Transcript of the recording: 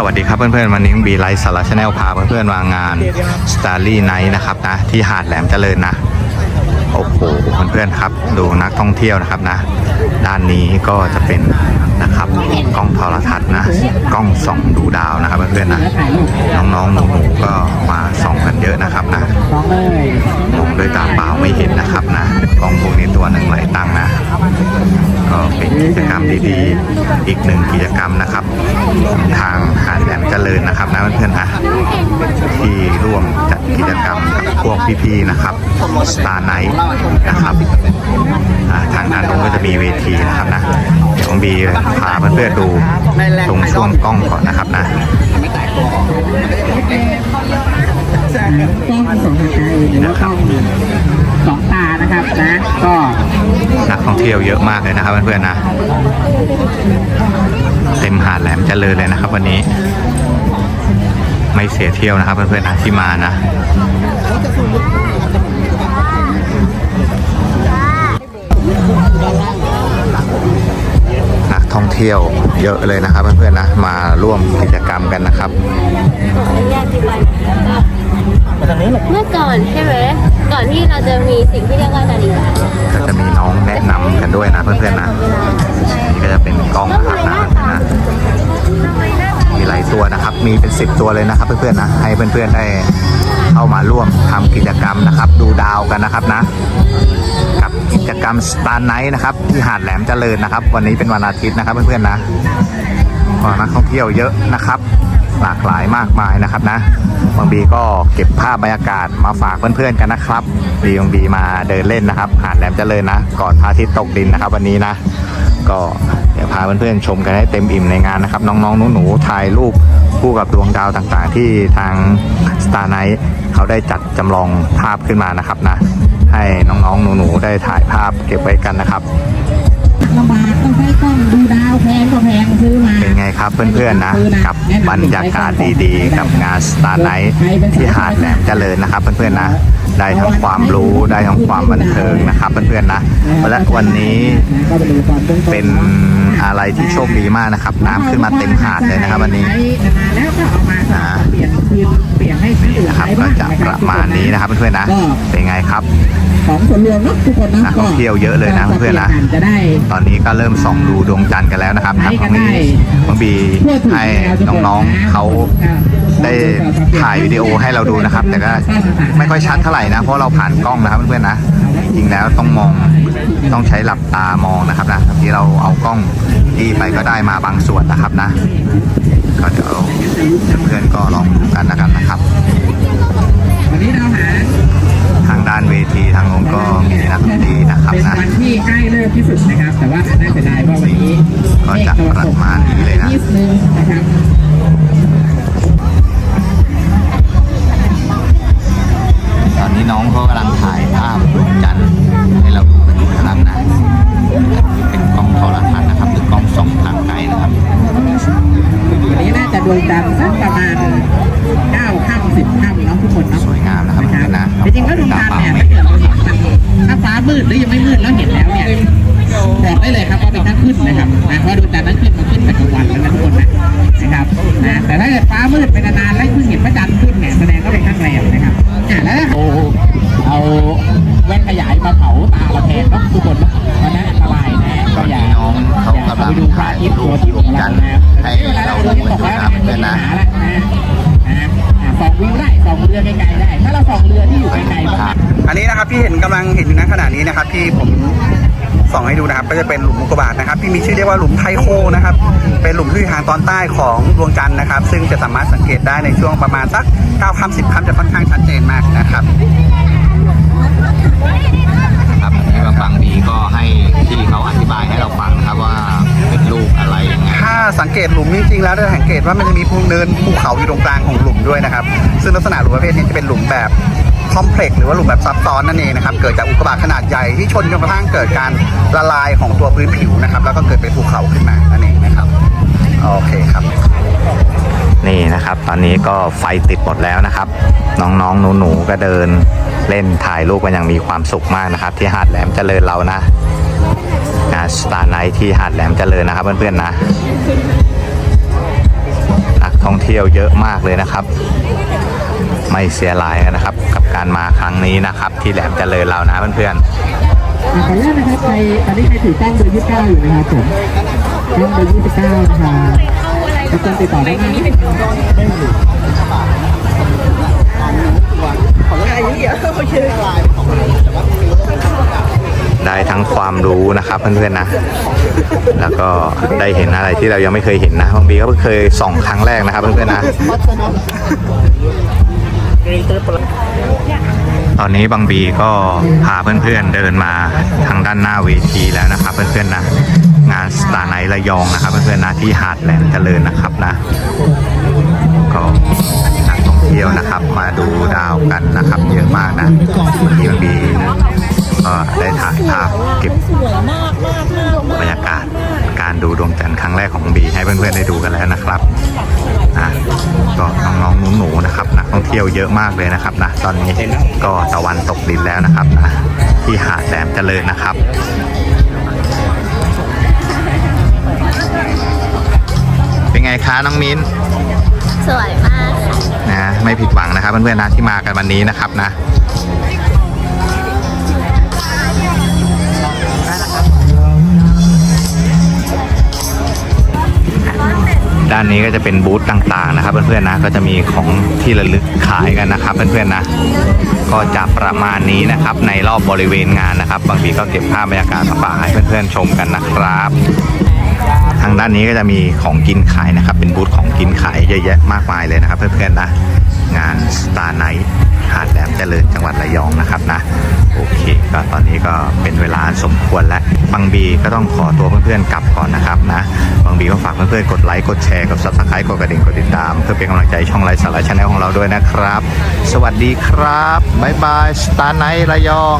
สวัสดีครับเพื่อนๆ วันนี้บีไลฟ์สาระชาแนลพาเพื่อนๆมางาน Starry Night นะครับนะ ที่หาดแหลมเจริญนะ โอ้โหเพื่อนๆครับ ดูนักท่องเที่ยวนะครับนะ ด้านนี้ก็จะเป็นนะครับกล้องโทรทัศน์นะ กล้องส่องดูดาวนะครับเพื่อนๆนะ น้องๆหนูๆก็มาส่องกันเยอะนะครับนะ ยมองด้วยตาเปล่าไม่เห็นนะครับนะกล้องพวกนี้ตัวหนึ่งหลายตังนะ ก็เป็นกิจกรรมดีๆ อีกหนึ่งกิจกรรมนะครับ ทางหาดแหลมเจริญนะครับนะเพื่อนๆนะที่ร่วมจัดกิจกรรมกับพวกพี่ๆนะครับสตาร์ไนท์นะครับทางด้านนู้นก็จะมีเวทีนะ นะเดี๋ยวผมบีพาเพื่อนๆดูตรงช่วงกล้องก่อนนะครับนะกล้องสองทางการหรือว่ากล้องสองตานะครับนะก็นักท่องเที่ยวเยอะมากเลยนะครับเพื่อนๆนะ เต็มหาดแหลมเจริญเลยนะครับ วันนี้ ไม่เสียเที่ยวนะครับเพื่อนๆนะที่มานะ เที่ยวเยอะเลยนะครับเพื่อนๆนะมาร่วมกิจกรรมกันนะครับ เมื่อก่อนใช่ไหมก่อนที่เราจะมีสิ่งที่เรียกว่านาฬิกาก็จะมีน้องแนะนำกันด้วยนะเพื่อนๆนะนี่ก็จะเป็นกล้องนะครับนะนะมีหลายตัวนะครับ มีเป็น 10 ตัวเลยนะครับเพื่อนๆนะให้เพื่อนๆได้เข้ามาร่วมทำกิจกรรมนะครับ ดูดาวกันนะครับนะ ก กิจกรรม Star Night นะครับที่หาดแหลมเจริญนะครับ วันนี้เป็นวันอาทิตย์นะครับเพื่อนๆนะก็นักท่องเที่ยวเยอะนะครับ หลากหลายมากมายนะครับนะบางบีก็เก็บภาพบรรยากาศมาฝากเพื่อนๆกันนะครับบีบางบีมาเดินเล่นนะครับ หาดแหลมเจริญนะ ก่อนพระอาทิตย์ตกดินนะครับ วันนี้นะ ก็เดี๋ยวพาเพื่อนๆชมกันให้เต็มอิ่มในงานนะครับ น้องๆหนูๆถ่ายรูปคู่กับดวงดาวต่างๆ ที่ทาง Star Night เขาได้จัดจำลองภาพขึ้นมานะครับนะ ให้น้องๆหนูๆได้ถ่ายภาพเก็บไว้กันนะครับลำบากต้องใช้กล้องดูดาวแพงก็แพงซื้อมาเป็นไงครับเพื่อนๆนะกับบรรยากาศดีๆ กับงาน Star Night ที่หาดแหลมเจริญนะครับ เพื่อนๆนะได้ทั้งความรู้ได้ทั้งความบันเทิงนะครับ เพื่อนๆนะและวันนี้เป็นอะไร ที่โชคดีมากนะครับ น้ำขึ้นมาเต็มหาดเลยนะครับ วันนี้ใช้นานๆแล้วก็เอามาอ่าเปลี่ยนคืนเปลี่ยนให้ที่อื่นนะครับใช้ก็บ้างจะนะคปรับระมาณนี้นะครับเพื่อนๆนะเป็นไงครับของส่วนรวมเนาะทุกคนนะนักท่องเที่ยวเยอะเลยนะเพื่อนๆนะจะได้ตอนนี้ก็เริ่มส่องดูดวงจันทร์กันแล้วนะครับทางตรงนี้บางบีให้น้องๆเขาได้ถ่ายวิดีโอให้เราดูนะครับ แต่ก็ไม่ค่อยชัดเท่าไหร่นะ เพราะเราผ่านกล้องนะครับเพื่อนๆนะจริงแล้วต้องมองต้องใช้หลับตามองนะครับนะที่เราเอากล้องดีไปก็ได้มาบางส่วนนะครับนะ ก็เดี๋ยวเพื่อนๆก็ลองดูกันแล้วกันนะครับวันนี้เราหาทางด้านเวทีทางโน้นก็มีนักดนตรีนะครับเป็นนะวันที่ใกล้เลิกที่สุดนะครับ แต่ว่าน่าเสียดายว่าวันนี้ก็จะประมาณนี้เลยนะนิดนึงนะครับตอนนี้น้องเขากำลังถ่ายภาพดวงจันทร์ วันนี้น่าจะดวงจันทร์สักประมาณ9ค่ำ10ค่ำเนาะทุกคนเนาะ นๆนะสองวิวได้สองเรือไกลๆได้ ถ้าเราสองเรือที่อยู่ไกลๆคมารักบอันนี้นะครับที่เห็นกำลังเห็นอยู่ณขณะนี้นะครับ ที่ผมส่องให้ดูนะครับ ก็จะเป็นหลุมอุกกาบาตนะครับ ที่มีชื่อเรียกว่าหลุมไทโคนะครับ เป็นหลุมที่อยู่ทางตอนใต้ของดวงจันทร์นะครับ ซึ่งจะสามารถสังเกตได้ในช่วงประมาณสัก9ค่ำ10ค่ำจะค่อนข้างชัดเจนมากนะครับครับอันนี้บางบางดีก็ให้ที่เขาอธิบายให้เราฟังนะครับว่าเป็นรูปอะไร สังเกตหลุมจริงๆแล้วจะสังเกตว่ามันจะมีภูเนินภูเขาอยู่ตรงกลางของหลุมด้วยนะครับ ซึ่งลักษณะหลุมประเภทนี้จะเป็นหลุมแบบคอมเพล็กซ์หรือว่าหลุมแบบซับซ้อนนั่นเองนะครับ เกิดจากอุกกาบาตขนาดใหญ่ที่ชนจนกระทั่งเกิดการละลายของตัวพื้นผิวนะครับ แล้วก็เกิดเป็นภูเขาขึ้นมานั่นเองนะครับ โอเคครับ นี่นะครับ ตอนนี้ก็ไฟติดหมดแล้วนะครับ น้องๆหนูๆก็เดินเล่นถ่ายรูปกันอย่างมีความสุขมากนะครับ ที่หาดแหลมเจริญเรานะ ท์ที่หาดแหลมเจริญนะครับเพื่อนๆนะ นักท่องเที่ยวเยอะมากเลยนะครับ ไม่เสียหลายนะครับ กับการมาครั้งนี้นะครับ ที่แหลมเจริญเรานะเพื่อนอะขออนุญาตนะครับใครตอนนี้ใครถือกล้องเบอร์ยี่สิบเก้าอยู่นะครับผมกล้องเบอร์ยี่สิบเก้านะครับทุกคนติดต่อได้ไหมๆ ได้ทั้งความรู้นะครับเพื่อนๆนะ แล้วก็ได้เห็นอะไรที่เรายังไม่เคยเห็นนะบางทีก็เพิ่งเคยส่องครั้งแรกนะครับเพื่อนๆนะตอนนี้บางบีก็พาเพื่อนๆเดินมาทางด้านหน้าเวทีแล้วนะครับ เพื่อนๆนะงานสตาร์ไนท์ระยองนะครับ เพื่อนๆนะที่หาดแหลมเจริญนะครับนะก็ เที่ยวนะครับ มาดูดาวกันนะครับเยอะมากนะที่บางบีก็ได้ถ่ายภาพเก็บบรรยากาศการดูดวงจันทร์ครั้งแรกของบางบีให้เพื่อนๆได้ดูกันแล้วนะครับนะก็น้องๆหนูๆนะครับนักท่องเที่ยวเยอะมากเลยนะครับนะตอนนี้ก็ตะวันตกดินแล้วนะครับนะที่หาดแหลมเจริญนะครับเป็นไงคะน้องมิ้น สวยมากนะไม่ผิดหวังนะครับเพื่อนๆนะที่มากันวันนี้นะครับนะด้านนี้ก็จะเป็นบูธต่างๆนะครับ เพื่อนๆนะก็จะมีของที่ระลึกขายกันนะครับ เพื่อนๆนะ ก็จะประมาณนี้นะครับ ในรอบบริเวณงานนะครับ บางทีก็เก็บภาพบรรยากาศมาฝากให้เพื่อนๆชมกันนะครับ ด้านนี้ก็จะมีของกินขายนะครับ เป็นบูธของกินขายเยอะแยะมากมายเลยนะครับเพื่อนๆนะ งาน Star Night หาดแหลมเจริญจังหวัดระยองนะครับนะ โอเค ก็ตอนนี้ก็เป็นเวลาสมควรแล้วบางบีก็ต้องขอตัวเพื่อนๆกลับก่อนนะครับนะบางบีก็ฝากเพื่อนๆกดไลค์กดแชร์กด subscribe กดกระดิ่งกดติดตาม เพื่อเป็นกำลังใจช่องไลฟ์สาระชาแนลของเราด้วยนะครับ สวัสดีครับบ๊ายบาย Star Night ระยอง